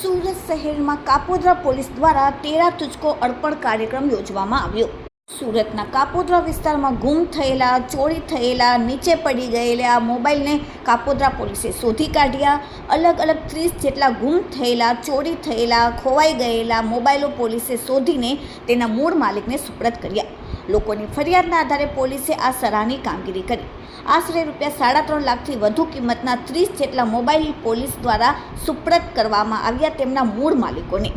સુરત શહેરમાં કાપોદ્રા પોલીસ દ્વારા તેરા તુચકો અર્પણ કાર્યક્રમ યોજવામાં આવ્યો. સુરતના કાપોદ્રા વિસ્તારમાં ગુમ થયેલા, ચોરી થયેલા, નીચે પડી ગયેલા મોબાઈલને કાપોદ્રા પોલીસે શોધી કાઢ્યા. અલગ અલગ ત્રીસ જેટલા ગુમ થયેલા, ચોરી થયેલા, ખોવાઈ ગયેલા મોબાઈલો પોલીસે શોધીને તેના મૂળ માલિકને સુપ્રત કર્યા. લોકોની ફરિયાદના આધારે પોલીસે આ સરાહની કામગીરી કરી. આશરે રૂપિયા સાડા ત્રણ લાખથી વધુ કિંમતના ત્રીસ જેટલા મોબાઈલ પોલીસ દ્વારા સુપ્રત કરવામાં આવ્યા તેમના મૂળ માલિકોને.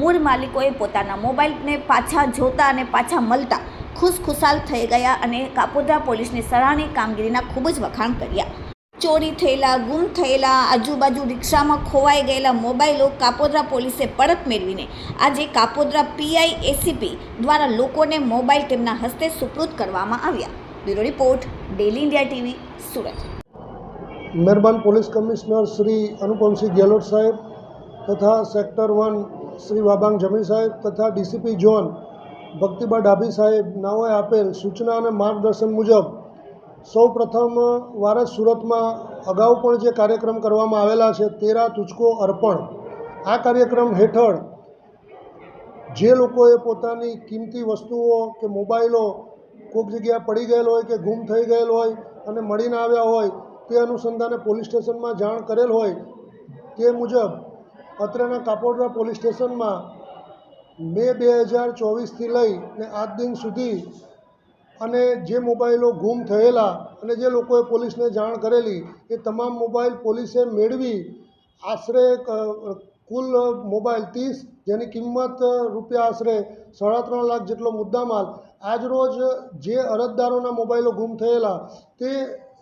મૂળ માલિકોએ પોતાના મોબાઈલને પાછા જોતા અને પાછા મળતા ખુશખુશાલ થઈ ગયા અને કાપોદ્રા પોલીસની સરાહની કામગીરીના ખૂબ જ વખાણ કર્યા. ચોરી થયેલા, ગુમ થયેલા, આજુબાજુ રિક્ષામાં ખોવાઈ ગયેલા મોબાઈલો કાપોદ્રા પોલીસે પરત મેળવીને આજે કાપોદ્રા પીઆઈ એસીપી દ્વારા લોકોને મોબાઈલ તેમના હસ્તે સુપ્રત કરવામાં આવ્યા. Bureau report, daily India TV, Surat. મહેરબાન પોલીસ કમિશનર શ્રી અનુપમસિંહ ગેહલોત સાહેબ તથા સેક્ટર વન શ્રી વાબાંગ જમી સાહેબ તથા ડીસીપી ઝોન ભક્તિબા ડાભી સાહેબ, નાઓએ આપેલ સૂચના અને માર્ગદર્શન મુજબ સૌ પ્રથમ વાર સુરતમાં અગાઉ પણ જે કાર્યક્રમ કરવામાં આવેલા છે, તેરા તુચકો અર્પણ. આ કાર્યક્રમ હેઠળ જે લોકોએ પોતાની કિંમતી વસ્તુઓ કે મોબાઈલો કોઈક જગ્યાએ પડી ગયેલ હોય કે ગુમ થઈ ગયેલ હોય અને મળીને આવ્યા હોય, તે અનુસંધાને પોલીસ સ્ટેશનમાં જાણ કરેલ હોય, તે મુજબ અત્રેના કાપોડરા પોલીસ સ્ટેશનમાં મે બે હજાર ચોવીસથી લઈને આજ દિન સુધી અને જે મોબાઈલો ગુમ થયેલા અને જે લોકોએ પોલીસને જાણ કરેલી, એ તમામ મોબાઈલ પોલીસે મેળવી. આશરે કુલ મોબાઈલ ત્રીસ, જેની કિંમત રૂપિયા આશરે સાડા ત્રણ લાખ જેટલો મુદ્દામાલ. આજરોજ જે અરજદારોના મોબાઈલો ગુમ થયેલા, તે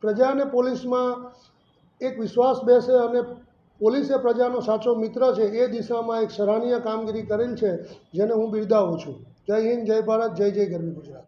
પ્રજા અને પોલીસમાં એક વિશ્વાસ બેસે અને પોલીસે પ્રજાનો સાચો મિત્ર છે, એ દિશામાં એક સરાહનીય કામગીરી કરેલ છે, જેને હું બિરદાવું છું. જય હિન્દ, જય ભારત, જય જય ગરવી ગુજરાત.